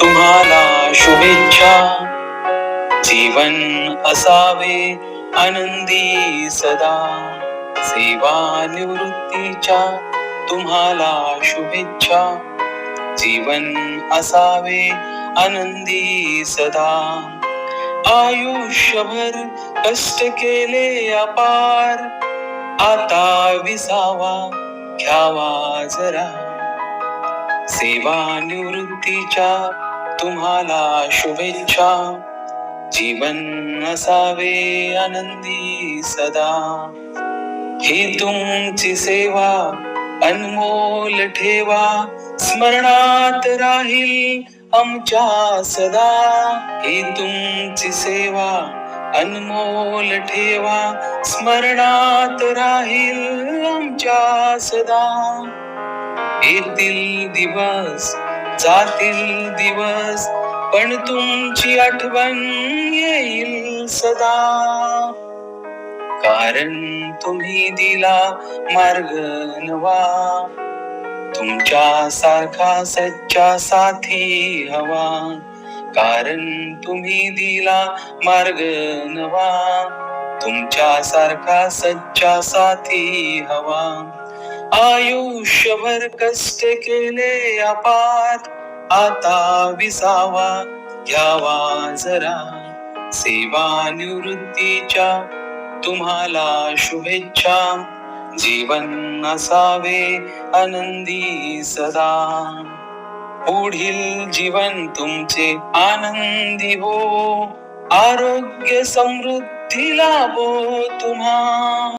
तुम्हाला शुभेच्छा. जीवन असावे आनंदी सदा. सेवा निवृत्तीच्या तुम्हाला शुभेच्छा. जीवन असावे आनंदी सदा. आयुष्यभर कष्ट केले अपार. आता विसावा घ्यावा जरा. सेवानिवृत्तीच्या तुम्हाला शुभेच्छा. जीवन असावे आनंदी सदा. ही तुमची सेवा अनमोल ठेवा. स्मरणात राहील आमच्या सदा. ही तुमची सेवा अनमोल ठेवा. स्मरणात राहील आमच्या सदा. येतील दिवस जातील दिवस पण तुमची आठवण येईल सदा. कारण तुम्ही दिला मार्ग नवा. तुमच्या सारखा सच्चा साथी हवा. कारण तुम्ही दिला मार्ग नवा. तुमच्या सारखा सच्चा साथी हवा. आयुष्यभर कष्ट केले अपार आता विसावा घ्यावा जरा. सेवा निवृत्तीच्या तुम्हाला शुभेच्छा. जीवन असावे आनंदी सदा. पुढील जीवन तुमचे आनंदी हो. आरोग्य समृद्धी लाभो तुम्हा.